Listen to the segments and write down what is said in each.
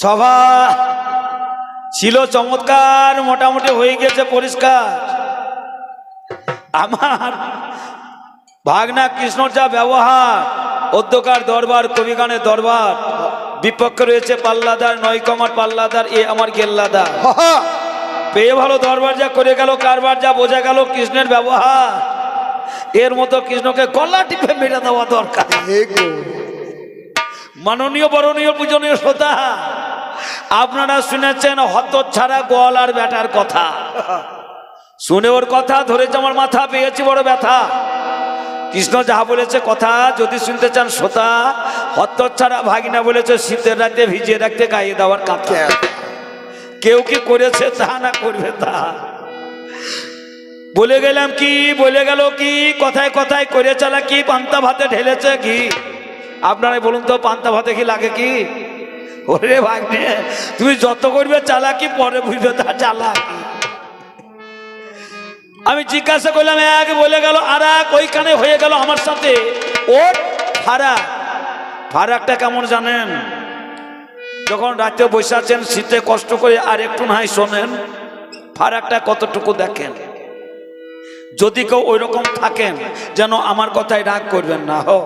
সভা ছিল চমৎকার মোটামুটি হয়ে গেছে পরিষ্কার। আমার ভাগনা কৃষ্ণর যা ব্যবহার অধ্যকার দরবার কবিগানের দরবার বিপক্ষে রয়েছে পাল্লাদার নয়কমার পাল্লাদার এ আমার গেল্লাদার। পেয়ে ভালো দরবার যা করে গেল কারবার যা বোঝা গেল কৃষ্ণের ব্যবহার। এর মতো কৃষ্ণকে গলা টিপে মেরে দেওয়া দরকার। মাননীয় বরণীয় পূজনীয় শ্রোতা আপনারা শুনেছেন হত ছাড়া গোয়াল আর বেটার কথা। শুনে ওর কথা ধরেছে আমার মাথা পেয়েছি বড় ব্যথা। কৃষ্ণ যাহা বলেছে কথা যদি শুনতে চান শ্রোতা হত ছাড়া ভাগিনা বলেছে শীতের রাতে ভিজিয়ে রাখতে গাইয়ে দেওয়ার কাঁথা। কেউ কি করেছে তা না করবে তা? বলে গেলাম কি বলে গেল কি কথায় কথায় করে চালা কি পান্তা ভাতে ঢেলেছে কি? আপনারাই বলুন তো, পান্তা ভাতে কি লাগে কি? ওরে ভাগ্নে, তুমি যত করবে চালাকি, পরে বুঝবে তা চালাকি। আমি জিজ্ঞাসা করলাম, এক বলে গেল, আর এক, ওইখানে হয়ে গেল আমার সাথে? ওর ফারাক ফারাকটা কেমন জানেন? যখন রাতে বসে আছেন, শীতে কষ্ট করে আর একটু নাই শোনেন ফারাকটা কতটুকু দেখেন? যদি কেউ ওই রকম থাকেন, যেন আমার কথায় রাগ করবেন না। হো,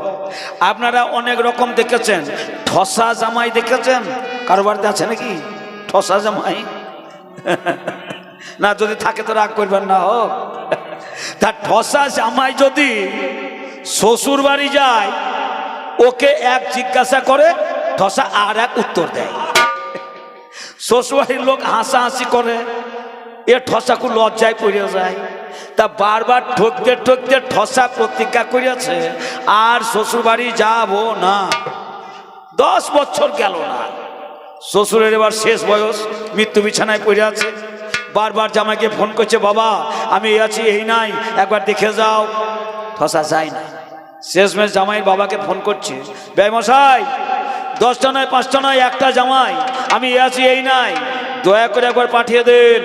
আপনারা অনেক রকম দেখেছেন। ঠসা জামাই দেখেছেন? কারোবারতে আছে নাকি? ঠসা জামাই? না, যদি থাকে তো রাগ করবেন না হোক তা ঠসা জামাই যদি শ্বশুর বাড়ি যায়, ওকে এক জিজ্ঞাসা করে, ঠসা আর এক উত্তর দেয়। শ্বশুরবাড়ির লোক হাসাহাসি করে, এ ঠসাকু লজ্জায় পড়ে যায়। তা বারবার ঠকতে ঠকতে ঠসা প্রতিজ্ঞা করিয়াছে, আর শ্বশুরবাড়ি যাব না। দশ বছর গেল না। শ্বশুরের এবার শেষ বয়স, মৃত্যু বিছানায় পড়ে আছে। বারবার জামাইকে ফোন করছে, বাবা, আমি এই আছি, এই নাই, একবার দেখে যাও। ঠসা যায় না। শেষমেশ জামাইয়ের বাবাকে ফোন করছে ব্যয়মশাই দশটা নয়, পাঁচটা নয়, একটা জামাই, আমি এ আছি, এই নাই। দয়া করে একবার পাঠিয়ে দেন।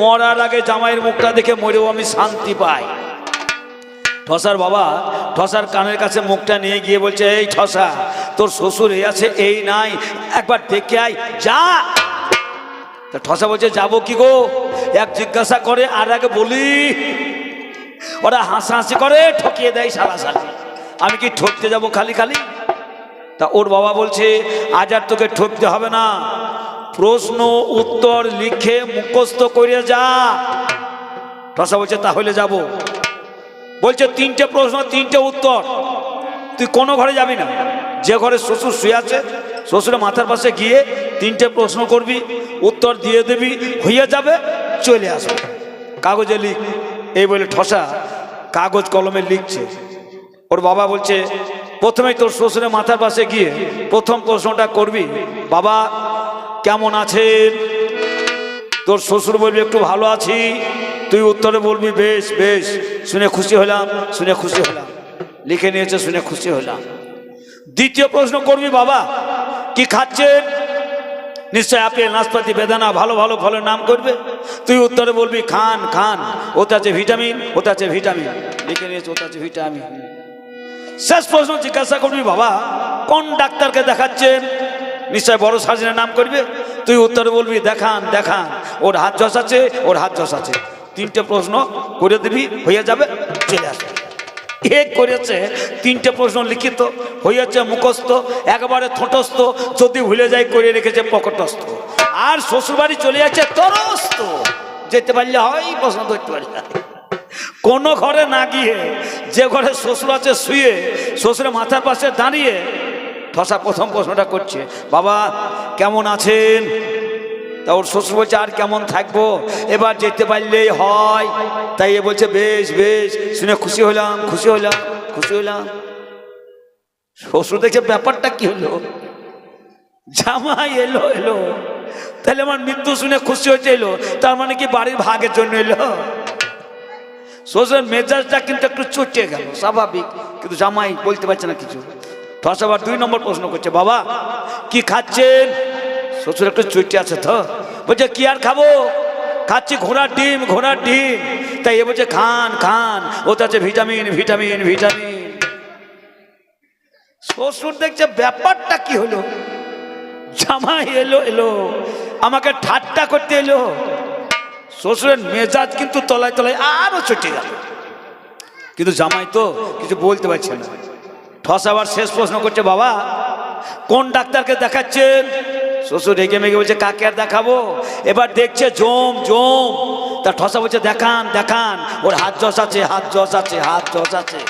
মরার আগে জামাইয়ের মুখটা দেখে মরেও আমি শান্তি পাই। ঠসার বাবা, ঠসার কানের কাছে মুখটা নিয়ে গিয়ে বলছে, এই ঠসা, তোর শ্বশুর এই আছে, এই নাই, একবার দেখে আয়, যা। তা ঠসা বলছে, যাব কি গো? এক জিজ্ঞাসা করে, আর আগে বলি। ওরা হাসাহাসি করে, ঠকিয়ে দেয় সারা সারা। আমি কি ঠকতে যাব খালি খালি? তা ওর বাবা বলছে, আজ আর তোকে ঠকতে হবে না। প্রশ্ন, উত্তর লিখে মুখস্থ করে যা। ঠসা বলছে, তাহলে যাব। বলছে, তিনটে প্রশ্ন, তিনটে উত্তর। তুই কোনো ঘরে যাবি না? যে ঘরে শ্বশুর শুয়ে আছে, শ্বশুরের মাথার পাশে গিয়ে তিনটে প্রশ্ন করবি, উত্তর দিয়ে দিবি, হইয়া যাবে, চলে আসবে। কাগজে লিখ। এই বলে ঠসা কাগজ কলমে লিখছে। ওর বাবা বলছে, প্রথমেই তোর শ্বশুরের মাথার পাশে গিয়ে প্রথম প্রশ্নটা করবি, বাবা কেমন আছেন? তোর শ্বশুর বলবি, একটু ভালো আছি। তুই উত্তরে বলবি, বেশ বেশ, শুনে খুশি হলাম, শুনে খুশি হলাম। লিখে নিয়েছে, শুনে খুশি হলাম। দ্বিতীয় প্রশ্ন করবি, বাবা, কি খাচ্ছেন? নিশ্চয় আপেল, নাশপাতি, বেদানা, ভালো ভালো ফলের নাম করবে। তুই উত্তরে বলবি, খান খান, ওতে আছে ভিটামিন, ওতে আছে ভিটামিন। লিখে নিয়েছে, ওতে আছে ভিটামিন। শেষ প্রশ্ন জিজ্ঞাসা করবি, বাবা, কোন ডাক্তারকে দেখাচ্ছেন? নিশ্চয় বড় সার্জনের নাম করবে? তুই উত্তরে বলবি, দেখান দেখান। ওর হাত যশ আছে, ওর হাত যশ আছে। তিনটে প্রশ্ন করে দিবি, হয়ে যাবে, চলে আসবে। এ করেছে, তিনটে প্রশ্ন লিখিত, হয়েছে মুখস্থ, একবারে ঠোঁটস্থ, যদি ভুলে যায় করে রেখেছে পকটস্থ। আর শ্বশুরবাড়ি চলে যাচ্ছে তরস্ত যেতে পারলে হয়, প্রশ্ন ধরতে পারি। কোনো ঘরে না গিয়ে, যে ঘরে শ্বশুর আছে শুয়ে, শ্বশুরের মাথার পাশে দাঁড়িয়ে ঠসা প্রথম প্রশ্নটা করছে। বাবা, কেমন আছেন? তা ওর শ্বশুর বলছে, আর কেমন থাকব? এবার যেতে পারলেই হয়। তাই এ বলছে, বেশ বেশ, শুনে খুশি হলাম খুশি হলাম খুশি হলাম। শ্বশুর দেখে ব্যাপারটা কি হলো? জামাই এলো এলো। তাহলে আমার মৃত্যু শুনে খুশি হয়েছে, এলো। তার মানে কি বাড়ির ভাগের জন্য এলো? শ্বশুরের মেজাজটা কিন্তু একটু চটে গেল, স্বাভাবিক। কিন্তু জামাই বলতে পারছে না কিছু। ঠস আবার দুই নম্বর প্রশ্ন করছে, বাবা, কি খাচ্ছেন? শ্বশুর একটু চটে আছে তো। বলছে, কি আর খাব? খাচ্ছি ঘোড়ার ডিম ঘোড়ার ডিম। তাই এ বলছে, খান খান। ওতে আছে ভিটামিন ভিটামিন ভিটামিন। শ্বশুর দেখছে, ব্যাপারটা কি হলো? জামাই এলো এলো। আমাকে ঠাট্টা করতে এলো। শ্বশুরের মেজাজ কিন্তু তলায় তলায় আরও চটে গেল। কিন্তু জামাই তো কিছু বলতে পারছে না। ঠস আবার শেষ প্রশ্ন করছে, বাবা, কোন ডাক্তারকে দেখাচ্ছেন? শ্বশুর রেগে মেগে বলছে, কাকে আর দেখাবো? এবার দেখছে জম জম তা ঠসা বলছে, দেখান দেখান। ওর হাত জস আছে, হাত জস আছে, হাত জস আছে।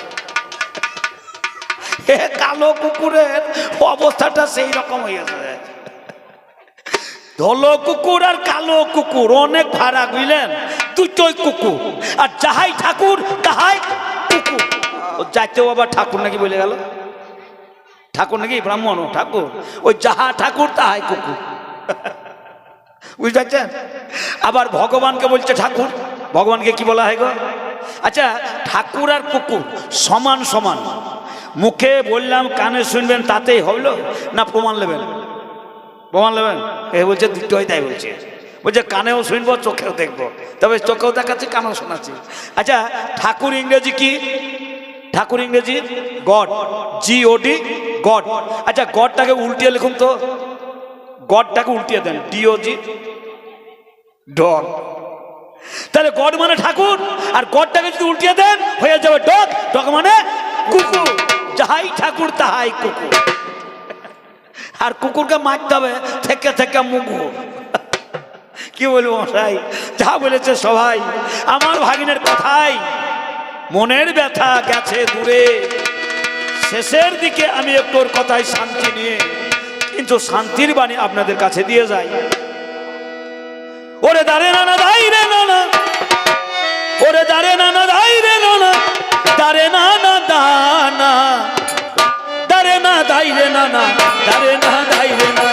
কালো কুকুরের অবস্থাটা সেই রকম হয়ে হয়েছে ধলো কুকুর আর কালো কুকুর, অনেক ভাড়া বুঝলেন? দুটোই কুকুর। আর যাহাই ঠাকুর, তাহাই কুকুর। ও যাইতেও আবার ঠাকুর নাকি বলে গেল? ঠাকুর নাকি? ব্রাহ্মণ ঠাকুর। ওই যাহা ঠাকুর, তাহাই কুকুর। বুঝতে আবার ভগবানকে বলছে ঠাকুর। ভগবানকে কি বলা হয় গো? আচ্ছা ঠাকুর আর কুকুর সমান সমান। মুখে বললাম, কানে শুনবেন, তাতেই হইল না প্রমাণ নেবেন? প্রমাণ নেবেন? এ বলছে দুটোই তাই বলছে। বলছে, কানেও শুনব, চোখেও দেখব। তবে চোখেও দেখাচ্ছি, কানেও শোনাচ্ছি। আচ্ছা ঠাকুর ইংরেজি কি? ঠাকুর ইংরেজি? God. G O D God. আচ্ছা গডটাকে উল্টিয়ে লিখুন তো। গডটাকে উল্টিয়ে দেন। ডিওজি ডগ তাহলে গড মানে ঠাকুর, আর গডটাকে যদি উল্টিয়ে দেন, হয়ে যাবে ডগ। ডগ মানে কুকুর। যাহাই ঠাকুর, তাহাই কুকুর। আর কুকুরকে মারতে হবে, থেকে থেকে মুগু। কি বলব মশাই? যা বলেছে সবাই। আমার ভাগিনের কথাই। মনের ব্যথা গেছে দূরে। শেষের দিকে আমি একটু ওর কথায় শান্তি নিয়ে, কিন্তু শান্তির বাণী আপনাদের কাছে দিয়ে যাই। ওরে দাঁড়ে নানা, দাই রে নানা। ওরে দাঁড়ে নানা, দাই রে নানা। দাঁড়ে নানা, দানা। দাঁড়ে না, দাই রে নানা। দাঁড়ে না, দাই রে নানা।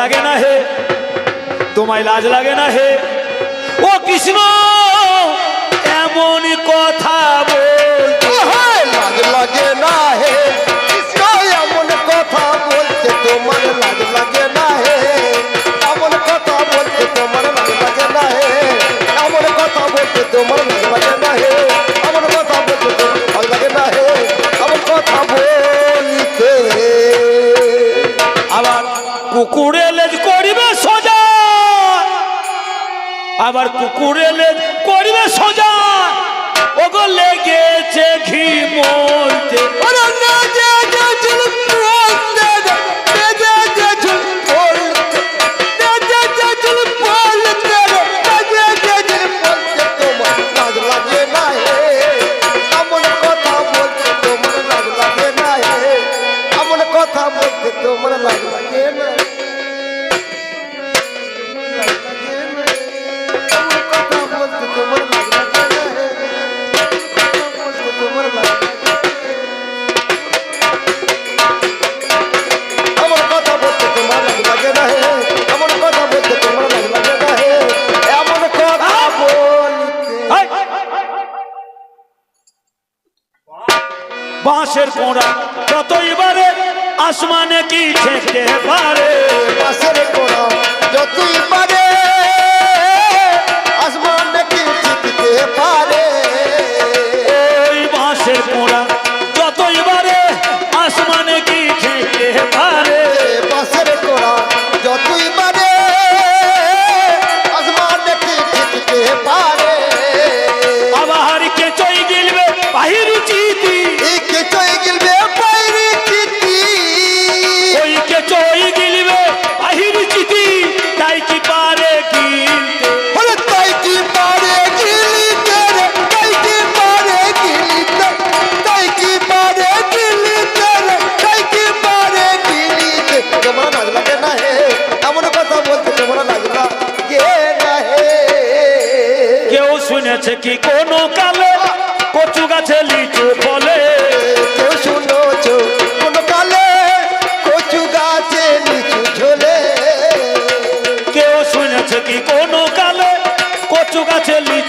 লাগে না হে? তোমায় লাজ লাগে না হে? ও কৃষ্ণ, এমন কথা বল লাজ লাগে না হে? কৃষ্ণ, এমন কথা বলতে তোমার লাজ লাগে না হে? এমন কথা বলতে তোমার লাজ লাগে না হে? এমন কথা বলতে তোমার কুকুরে করবে সোজা। ওগো লেগেছে ঘি মলতে বাঁশের কোড়া যত বারে আসমানে কি ছেঁকে পারে? পাশের কোড়া যতই পারে শুনেছে কি কোনো কালে? কচু গাছে লিচু ফলে। শুনোছো কোন কালে কচু গাছে নিচু ঝোলে? কেউ শুনেছে কি কোনো কালে কচু গাছে লিচু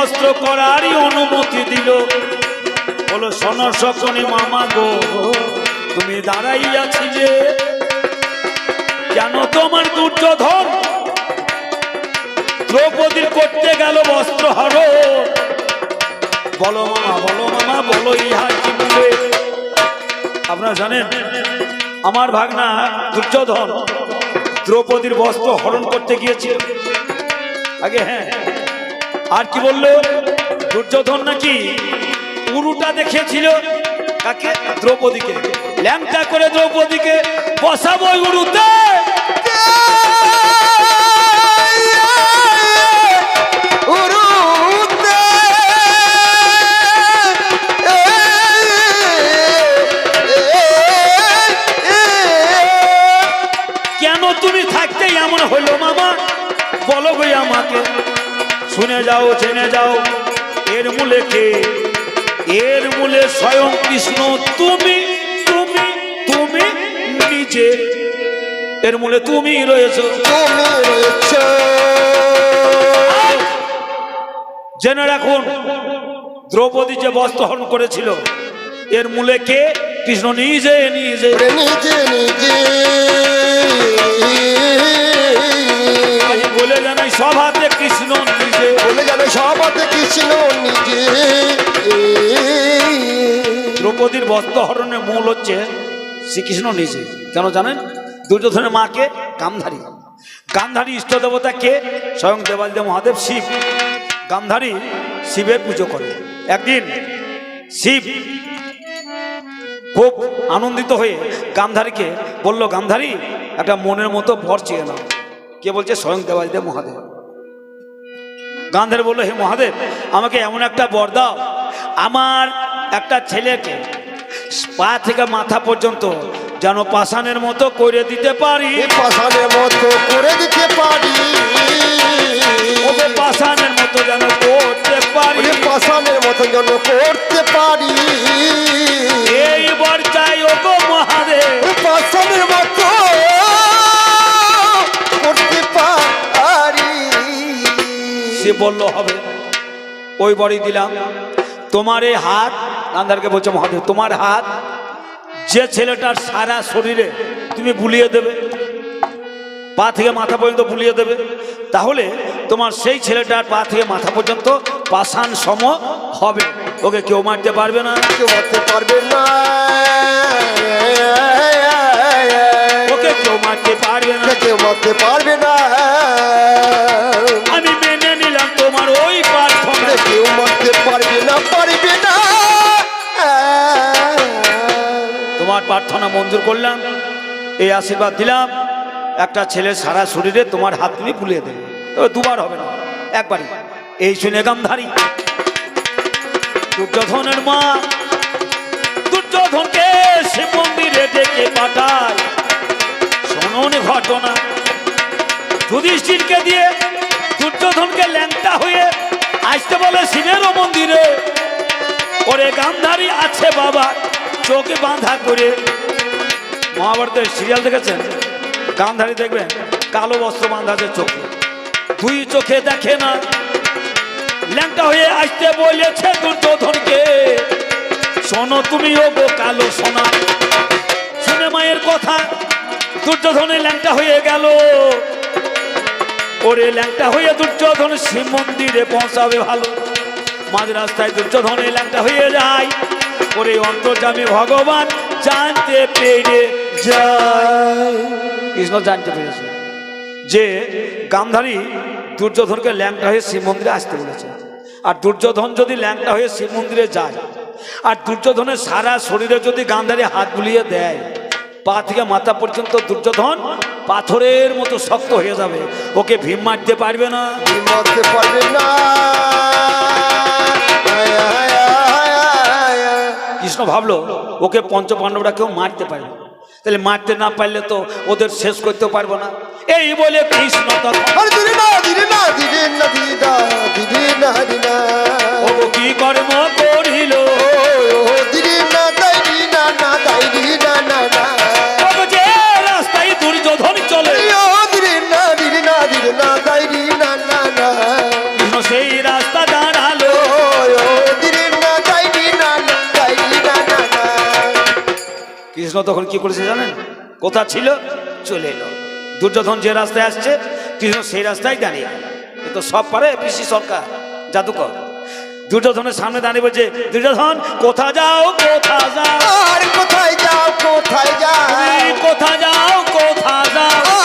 বিবস্ত্র করারই অনুমতি দিল। বলো, শোনো সকনি মামা গো, তুমি দাঁড়াই আছি যে কেন তোমার দুর্যোধন দ্রৌপদীর করতে গেল বস্ত্র হর? বলো মামা বলো মামা, বলো ইহা কি বলে? আপনারা জানেন, আমার ভাগনা দুর্যোধন দ্রৌপদীর বস্ত্র হরণ করতে গিয়েছিল। আগে হ্যাঁ আর কি বলল? দুর্যোধন নাকি উরুটা দেখিয়েছিল কাকে? দ্রৌপদীকে। ল্যাংটা করে দ্রৌপদীকে বসাবো উরুতে। কেন তুমি থাকতে এমন হইল মামা? বলো আমাকে। শুনে যাও জেনে যাও। এর মূলে কে? এর মূলে স্বয়ং কৃষ্ণ। তুমি তুমি তুমি নিজে। এর মূলে তুমি রয়েছো। তুমি রয়েছ। জেনে রাখুন দ্রৌপদী যে বস্ত্র হরণ করেছিল এর মূলে কে? কৃষ্ণ নিজে নিজে। নিজে নিজে। বলে জানাই সভাতে কৃষ্ণ কৃষ্ণ নিজে। দ্রৌপদীর বস্ত্র হরণের মূল হচ্ছে শ্রীকৃষ্ণ নিজে। কেন জানেন? দুর্যোধনের মাকে গান্ধারী। গান্ধারী ইষ্ট দেবতা কে? স্বয়ং দেবালদেব মহাদেব শিব। গান্ধারী শিবের পুজো করে। একদিন শিব খুব আনন্দিত হয়ে গান্ধারীকে বলল, গান্ধারী, একটা মনের মতো বর চেয়ে নাও। কে বলছে? স্বয়ং দেবালদেব মহাদেব। গান্ধারী বলল হে মহাদেব আমাকে এমন একটা বর দাও। আমার একটা ছেলেকে পা থেকে মাথা পর্যন্ত যেন পাষাণের মতো করে দিতে পারি। পাশানের মতো করে দিতে পারি। ওকে পাষাণের মতো যেন করতে পারি। পাশানের মতো যেন করতে পারি। এইবার চাই ওগো মহাদেব। পাশানের মতো সে বলল হবে। ওই বড়ি দিলাম। তোমার এই হাত গান্ধারকে বলছে মহাদেব তোমার হাত যে ছেলেটার সারা শরীরে তুমি বুলিয়ে দেবে পা থেকে মাথা পর্যন্ত বুলিয়ে দেবে তাহলে তোমার সেই ছেলেটার পা থেকে মাথা পর্যন্ত পাষাণ সম হবে। ওকে কেউ মারতে পারবে না। কেউ মারতে পারবে না। ওকে কেউ মারতে পারবে না। কেউ মারতে পারবে না। আমি মেনে কেউ মারতে পারবে না পারবে না। তোমার প্রার্থনা মঞ্জুর করলাম, এই আশীর্বাদ দিলাম, একটা ছেলে সারা শরীরে তোমার হাত তুমি বুলিয়ে দেবে। তবে দুবার হবে না, একবারই। এই শুনে গামধারী, দুর্যোধনের মা, দুর্যোধনকে সে মন্দিরে ডেকে পাঠায়। শোনন ঘটনা, যুধিষ্ঠিরকে দিয়ে দুর্যোধনকে ল্যাংটা হয়ে আসতে বলে শিবেরও মন্দিরে। ওরে গান্ধারী আছে বাবা, চোখে বাঁধা করে। মহাভারতের সিরিয়াল দেখেছেন? গান্ধারী দেখবেন, কালো বস্ত্র বাঁধা চোখে। দুই চোখে দেখে না। ল্যাংটা হয়ে আসতে বলেছে দুর্যোধনকে। শোনো তুমিও গো কালো সোনা। শুনে মায়ের কথা, দুর্যোধনের ল্যাংটা হয়ে গেল। ওরে ল্যাংটা হয়ে দুর্যোধন শিব মন্দিরে পৌঁছাবে ভালো। মাঝ রাস্তায় দুর্যোধনে ল্যাংটা হয়ে যায়। ওরে অন্তর্জামী ভগবান জানতে পেরে যায়। কৃষ্ণ জানতে পেরেছে। যে গান্ধারী দুর্যোধনকে ল্যাংটা হয়ে শিব মন্দিরে আসতে বলেছে। আর দুর্যোধন যদি ল্যাংটা হয়ে শিব মন্দিরে যায় আর দুর্যোধনের সারা শরীরে যদি গান্ধারী হাত বুলিয়ে দেয় পা থেকে মাথা পর্যন্ত দুর্যোধন পাথরের মতো শক্ত হয়ে যাবে। ওকে ভীম মারতে পারবে না। ভীম মারতে পারবে না। কৃষ্ণ ভাবলো ওকে পঞ্চ পাণ্ডবরা কেউ মারতে পারবে। তাহলে মারতে না পারলে তো ওদের শেষ করতে পারব না। এই বলে কৃষ্ণ দিদি না দিদি না দিদি না দিদি না দিদি না দিদি না। ও কি কর্ম করিল? না না না। কৃষ্ণ তখন কি করেছে জানেন? কোথা ছিল? চলে এলো। দুর্যোধন যে রাস্তায় আসছে কৃষ্ণ সেই রাস্তায় দাঁড়িয়ে। এ তো সব পারে পিসি সরকার জাদুকর। দুর্যোধনের সামনে দাঁড়িয়ে বলছে দুর্যোধন কোথা যাও কোথা যাও? কোথায় যাও কোথায় যাও? কোথা যাও কোথা যাও?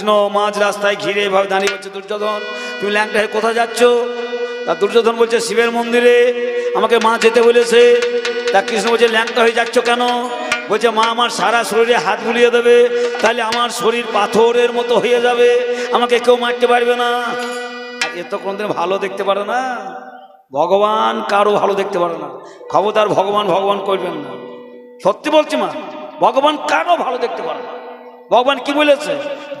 কৃষ্ণ মাঝ রাস্তায় ঘিরে এভাবে দাঁড়িয়ে বলছে, দুর্যোধন, তুমি ল্যাংটা হয়ে কোথায় যাচ্ছ? তা দুর্যোধন বলছে, শিবের মন্দিরে। আমাকে মা যেতে বলেছে। তা কৃষ্ণ বলছে ল্যাংটা হয়ে যাচ্ছ কেন? বলছে, মা আমার সারা শরীরে হাত বুলিয়ে দেবে। তাহলে আমার শরীর পাথরের মতো হয়ে যাবে। আমাকে কেউ মারতে পারবে না। আর এ তো কোনদিন ভালো দেখতে পারে না। ভগবান কারও ভালো দেখতে পারে না। খবরদার ভগবান ভগবান করবেন না। সত্যি বলছি মা, ভগবান কারও ভালো দেখতে পারে না। ভগবান কি বলেছে?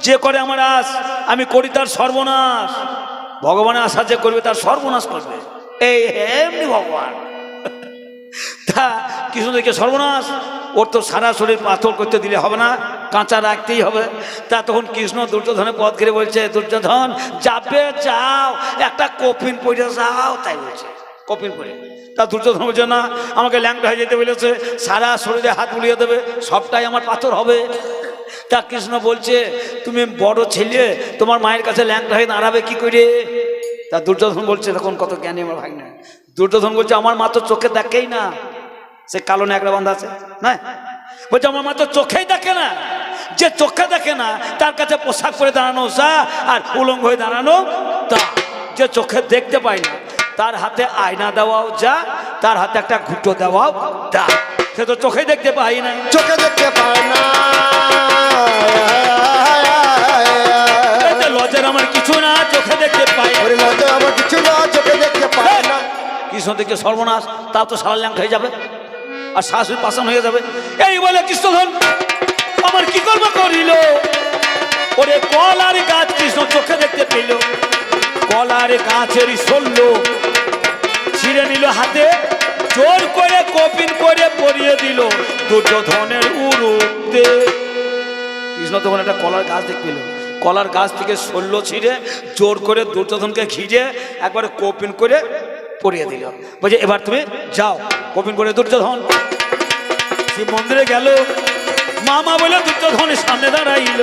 যে করে আমার আশ আমি করি তার সর্বনাশ। ভগবানের আশা যে করবে তার সর্বনাশ করবে। এই এমনি ভগবান। তা কৃষ্ণদেরকে সর্বনাশ, ওর তো সারা শরীর পাথর করতে দিলে হবে না, কাঁচা রাখতেই হবে। তা তখন কৃষ্ণ দুর্যোধনের পথ ঘিরে বলছে, দুর্যোধন, যাবে, যাও, একটা কফিন পড়ে যাও, তাই বলছে। কফিন পড়ে তা দুর্যোধন বলছে, না, আমাকে ল্যাংটা হয়ে যেতে বলেছে, সারা শরীরে হাত বুলিয়ে দেবে, সবটাই আমার পাথর হবে। তা কৃষ্ণ বলছে, তুমি বড় ছেলে, তোমার মায়ের কাছে ল্যাংটা হয়ে দাঁড়াবে কি করে? তা দুর্যোধন বলছে তখন কত জ্ঞানী আমার ভাই না দুর্যোধন বলছে, আমার মা তো চোখে দেখেই না। সে কালো ন্যাকড়া বান্ধা আছে না বলছে, আমার মা তো চোখেই দেখে না। যে চোখে দেখে না, তার কাছে পোশাক পরে দাঁড়ানো যা আর উলঙ্গ হয়ে দাঁড়ানো তা। যে চোখে দেখতে পায় না, তার হাতে আয়না দেওয়াও যা, তার হাতে একটা ঘুটো দেওয়াও তা। সে তো চোখে দেখতে পাই না। চোখে দেখতে পায় না। এতে লজ্জার আমার কিছু না চোখে দেখতে পাই আমার কিছু না চোখে দেখতে পাই না। কৃষ্ণ থেকে সর্বনাশ তা তো সারা ল্যাংট হয়ে যাবে। আর শাশুড়ি পাশান হয়ে যাবে। এই বলে কৃষ্ণধন আমার কি কর্ম করিল? ওরে কলার গাছ কৃষ্ণ চোখে দেখতে পেল। কলার গাছের শল্য ছিঁড়ে নিল হাতে। জোর করে কপিন করে পরিয়ে দিল দুর্যোধনের উরুতে। কৃষ্ণ তখন একটা কলার গাছ দেখতে কলার গাছ থেকে শল্য ছিঁড়ে জোর করে দুর্যোধনকে ঘিরে একবারে কপিন করে পরিয়ে দিল। বলছে, এবার তুমি যাও কপিন করে দুর্যোধন। শিব মন্দিরে গেল। মামা বলে, দুর্যোধনের সামনে দাঁড়াইল।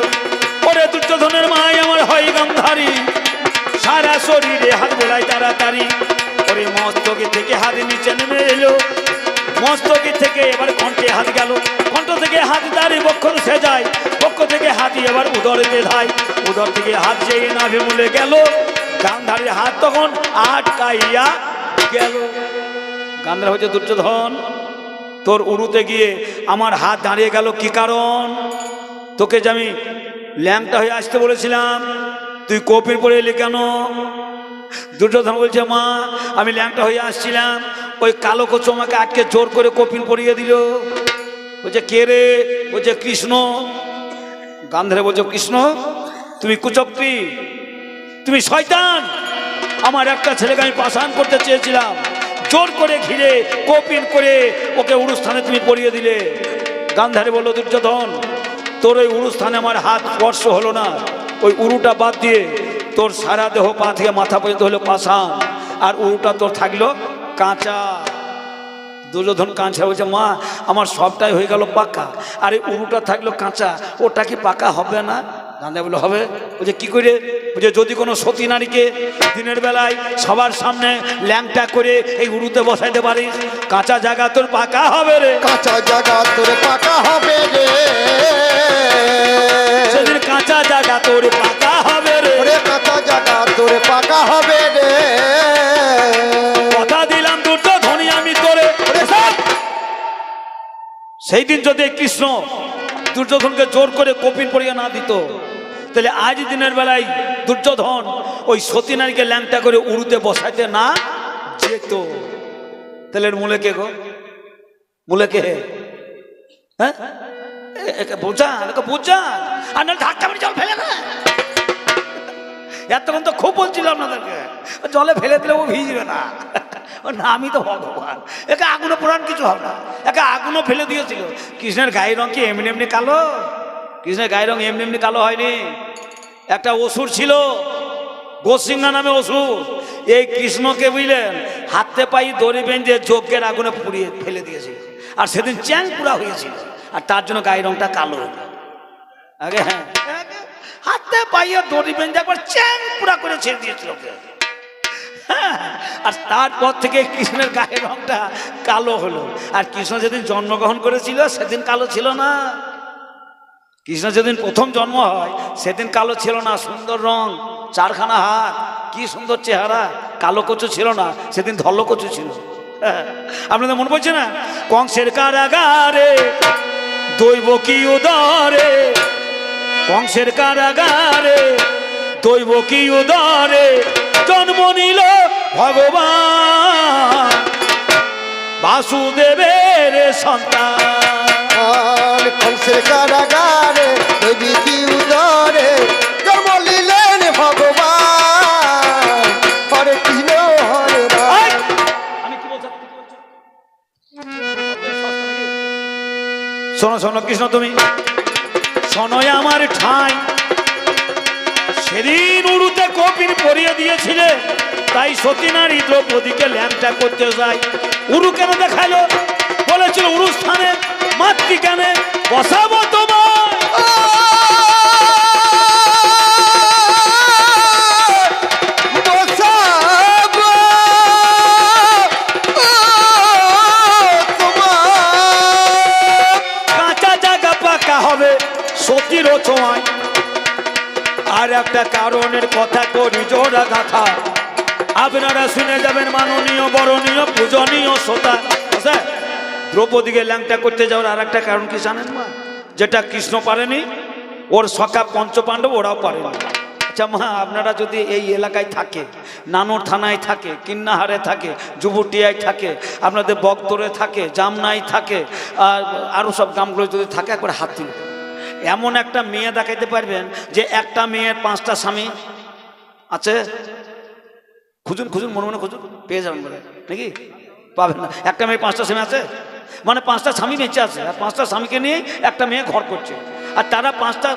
পরে দুর্যোধনের মাই আমার হয় গান্ধারী সারা শরীরে হাত বোলাই তাড়াতাড়ি। ওরে মস্তকে থেকে হাত নিচে নেমে এলো। মস্তকে থেকে এবার কণ্ঠে হাত গেল। কণ্ঠ থেকে হাত দাঁড়িয়ে বক্ষ সে যায়। বক্ষ থেকে হাতি এবার উদরে ধায়। উদর থেকে হাত যেয়ে নাভি মূলে গেল। গান্ধারীর হাত তখন আটকাইয়া গেল। গান্ধার হচ্ছে দুর্যোধন তোর উড়ুতে গিয়ে আমার হাত দাঁড়িয়ে গেল কি কারণ? তোকে যে আমি ল্যাংটা হয়ে আসতে বলেছিলাম, তুই কপির পরে এলি কেন? দুর্যোধন বলছে, মা, আমি ল্যাংটা হয়ে আসছিলাম। ওই কালো কচু আমাকে আটকে জোর করে কপিন পরিয়ে দিল। বলছে, কে রে? বলছে, কৃষ্ণ। গান্ধারে বলছে, কৃষ্ণ, তুমি কুচক্রী, তুমি শয়তান। আমার একটা ছেলেকে আমি পাশান করতে চেয়েছিলাম। জোর করে ঘিরে কপিন করে ওকে উড়ুস্থানে তুমি পরিয়ে দিলে। গান্ধারে বলল, দুর্যোধন, তোর ওই উড়ুস্থানে আমার হাত স্পর্শ হলো না। ওই উরুটা বাদ দিয়ে তোর সারা দেহ পা থেকে মাথা পর্যন্ত হলো পাশান আর উরুটা তোর থাকল কাঁচা। দুর্যোধন কাঁচা বলছে মা আমার সবটাই হয়ে গেল পাকা আর এই উরুটা থাকল কাঁচা ওটা কি পাকা হবে না? গান্ধা বলে হবে। বলছে কি করে? বলছে যদি কোনো সতী নারীকে দিনের বেলায় সবার সামনে ল্যাংটা করে এই উরুতে বসাইতে পারিস কাঁচা জায়গা তোর পাকা হবে রে। কাঁচা জায়গা তোর পাকা হবে রে। সেদিন কাঁচা জায়গা তোর পাকা হবে তোর হবে রে। কথা দিলাম দুর্যোধনী আমি তোরে। সেই দিন যদি কৃষ্ণ দুর্যোধনকে জোর করে কপিন পড়িয়ে না দিত, তাহলে আজ দিনের বেলায় দুর্যোধন ওই সতী নারীকে ল্যাংটা করে উড়ুতে বসাইতে না যেত। তাহলে মূলে কে গো? মূলে কে হ্যাঁ? বোঝা বোঝা আর ধাক্কা মেরে জল ফেলে না এতক্ষণ তো খুব বলছিল আপনাদেরকে। জলে ফেলে দিলে ও ভিজবে না। না, আমি তো ভগবান। একে আগুনে পুরাণ কিছু হবে না। একে আগুনও ফেলে দিয়েছিল। কৃষ্ণের গায়ের রং কি এমনি এমনি কালো? কৃষ্ণের গায়ের রং এমনি এমনি কালো হয়নি? একটা অসুর ছিল গোসিংহা নামে অসুর। এই কৃষ্ণকে বুঝলেন, হাতে পাই দড়ি বেঁধে যজ্ঞের আগুনে পুড়িয়ে ফেলে দিয়েছিল। আর সেদিন চ্যাং পুরা হয়েছিল। আর তার জন্য গায়ের রংটা কালো আগে হ্যাঁ। হাতে পাইয়ে দড়ি বেঁধে একবার চ্যাং পুরা করে ছেড়ে দিয়েছিল হ্যাঁ, আর তারপর থেকে কৃষ্ণের গায়ের রংটা কালো হলো। আর কৃষ্ণ যেদিন জন্মগ্রহণ করেছিল সেদিন কালো ছিল না। কৃষ্ণ যেদিন প্রথম জন্ম হয় সেদিন কালো ছিল না। সুন্দর রং চারখানা হাত কি সুন্দর চেহারা। কালো কচু ছিল না সেদিন ধল্ল কচু ছিল। হ্যাঁ, আপনাদের মনে পড়ছে না? কংসের কারাগারে দৈব কি উদারে কংসের কারাগারে দৈব কি উদারে? জন্ম নিল ভগবান। বাসুদেবের সন্তান। কংসের কারাগারে দেবী কি উদরে? জন্ম নিলেন ভগবান। হরে কৃষ্ণ হরে? শোনো শোনো কৃষ্ণ তুমি শোনোই আমার ঠাই। সেদিন উড়ুতে কপির পরিয়ে দিয়েছিলে, তাই সতী নারী দ্রৌপদীকে ল্যাংটা করতে যায় উরু কেন দেখাল বলেছিল উরু স্থানে মাতৃ কেন বসাবো তোমার? একটা কারণের কথা করি, জোড়া গাথা। আপনারা শুনে যাবেন মাননীয়, বরণীয়, পূজনীয় শ্রোতা। স্যার দ্রৌপদীকে ল্যাংটা করতে যাওয়ার আর একটা কারণ কি জানেন মা? যেটা কৃষ্ণ পারেনি, ওর সখা পঞ্চপাণ্ডব, ওরাও পারেনি। আচ্ছা মা, আপনারা যদি এই এলাকায় থাকে, নানোর থানায় থাকে, কিন্নাহারে থাকে, যুবটিয়ায় থাকে, আপনাদের বক্তরে থাকে, জামনায় থাকে, আর আরও সব গ্রামগুলো যদি থাকে, একবার হাত তুলবে এমন একটা মেয়ে দেখাইতে পারবেন যে একটা মেয়ের পাঁচটা স্বামী আছে? খুঁজুন খুঁজুন, মনে মনে খুঁজুন। পেয়ে যাবেন বলে নাকি? পাবেন না। একটা মেয়ে পাঁচটা স্বামী আছে? মানে পাঁচটা স্বামী বেঁচে আছে। আর পাঁচটা স্বামীকে নিয়ে একটা মেয়ে ঘর করছে। আর তারা পাঁচটা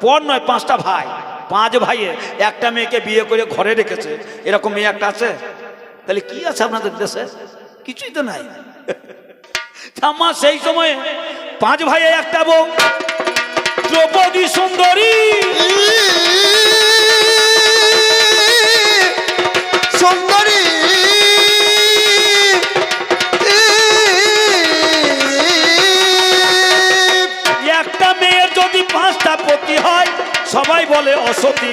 পর নয়, পাঁচটা ভাই। পাঁচ ভাইয়ে একটা মেয়েকে বিয়ে করে ঘরে রেখেছে। এরকম মেয়ে একটা আছে? তাহলে কি আছে আপনাদের দেশে? কিছুই তো নাই। সেই সময়ে পাঁচ ভাইয়ে একটা বউ। দ্রৌপদী সুন্দরী। সুন্দরী। একটা মেয়ের যদি পাঁচটা পতি হয় সবাই বলে অসতী।